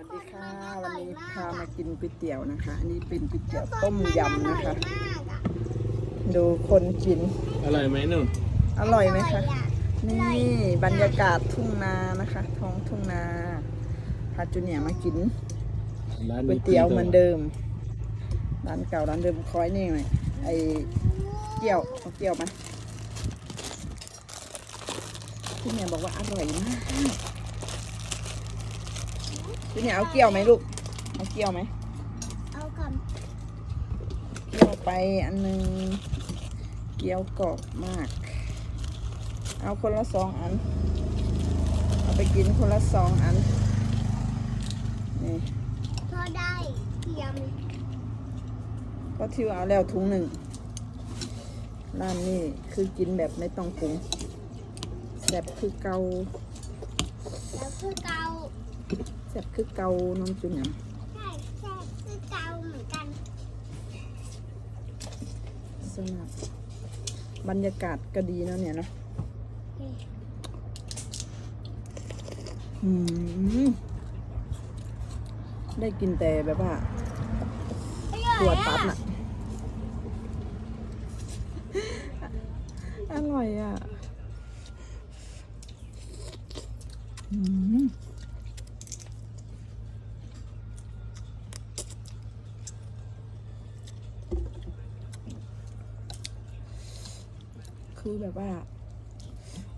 วัสดีค่ะ วันนี้พามากินก๋วยเตี๋ยวนะคะ อันนี้เป็นก๋วยเตี๋ยวต้มยำนะคะ ดูคนกิน อร่อยไหมหนุ่มอร่อยไหมคะ นี่บรรยากาศทุ่งนานะคะ ท้องทุ่งนา พาจูเนียร์มากินร้านก๋วยเตี๋ยวเหมือนเดิม ร้านเก่าร้านเดิมคอยนี่หน่อยไอ้เกี๊ยวเอาเกี๊ยวมาพี่เนี่ยบอกว่าอร่อยมาก พี่เนี่ยเอาเกี๊ยวไหมลูก เอาเกี๊ยวไหมเอาก่อนเกี๊ยวไปอันหนึง เกี๊ยวกรอบมาก เอาคนละสองอัน เอาไปกินคนละสองอัน นี่ พอได้เทียมก็ทิวเอาแล้วถุงหนึ่งร้านนี้คือกินแบบไม่ต้องปรุงแบบคือเกาแล้วคือเกา แบบคือเกาน้องจุนยใช่ใช่คือเกาเหมือนกันสนับบรรยากาศก็ดีนะเนี่ยนะอืมได้กินแต่แบบว่าตัวตัดน่ะ อร่อยอะ อืม คือแบบว่า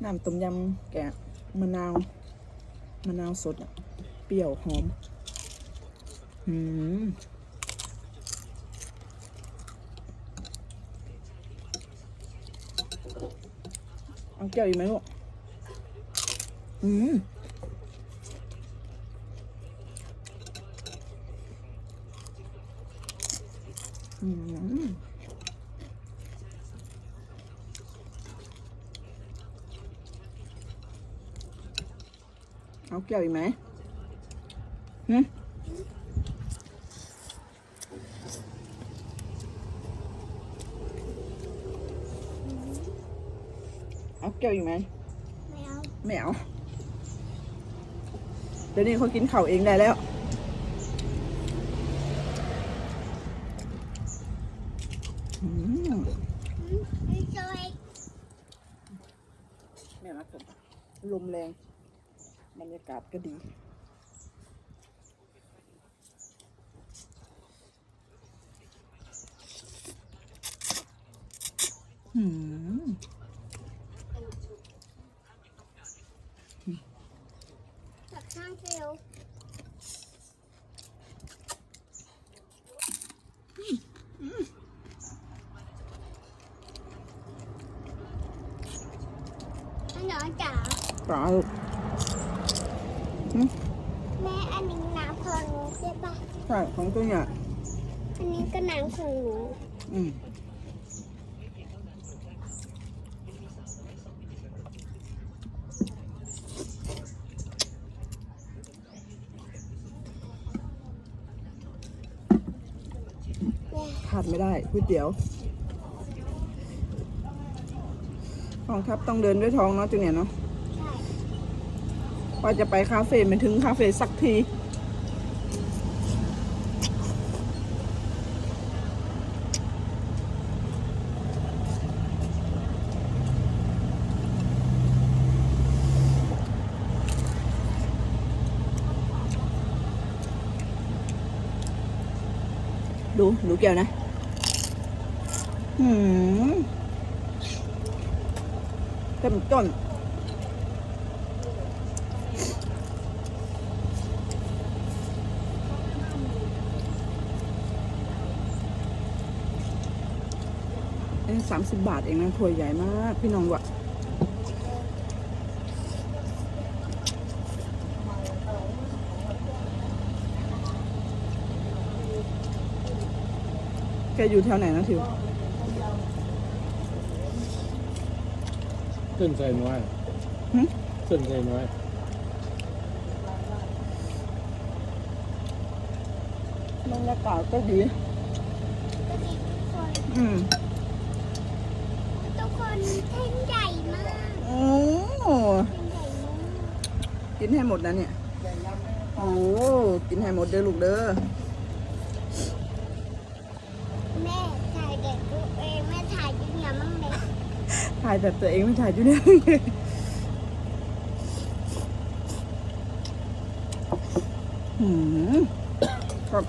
น้ำต้มยำแกะมะนาวมะนาวสดอะเปรี้ยวหอมอืมเอาแก้วอีกไหมลูกอืมอืม เอาแก้วอีกไหมหืมเอาแก้วอีกไหมไม่เอาไม่เอาเดี๋ยวนี้เขากินเข่าวเองได้แล้ว อืมอืมไม่จอยแม่รักผมลมแรง บรรยากาศก็ดีอืมจากข้างเซลล์อันน้อยจ๋าปลาลูก แม่อันนี้น้ำของหนูใช่ปะใช่ของตัวเนี่ยอันนี้ก็น้ำของหนูอืมขาดไม่ได้ก๋วยเตี๋ยวของทัพต้องเดินด้วยท้องเนาะจูเนี่ยเนาะใช่ ว่าจะไปคาเฟ่ไม่ถึงคาเฟ่สักที ดู ดูแก้วนะหืมเต็มต้น เอ้สามสิบบาทเองนะถ้วยใหญ่มาก พี่น้องวะแกอยู่แถวไหนนะทิวเส้นใส่น้อยหึเส้นใส่น้อยบรรยากาศก็ดีก็ดีทุกคนอืม ทุกคนเท่งใหญ่มาก โอ้ เท่งใหญ่มาก กิ นให้หมดนะเนี่ยใโอ้กินให้หมดเด้อลูกเด้อ แม่ถ่ายเด็กตัวเองแม่ถ่ายยิ่งยังมั่งเลยถ่ายแบบตัวเองไม่ถ่ายอยู่เนี่ยหืมครับ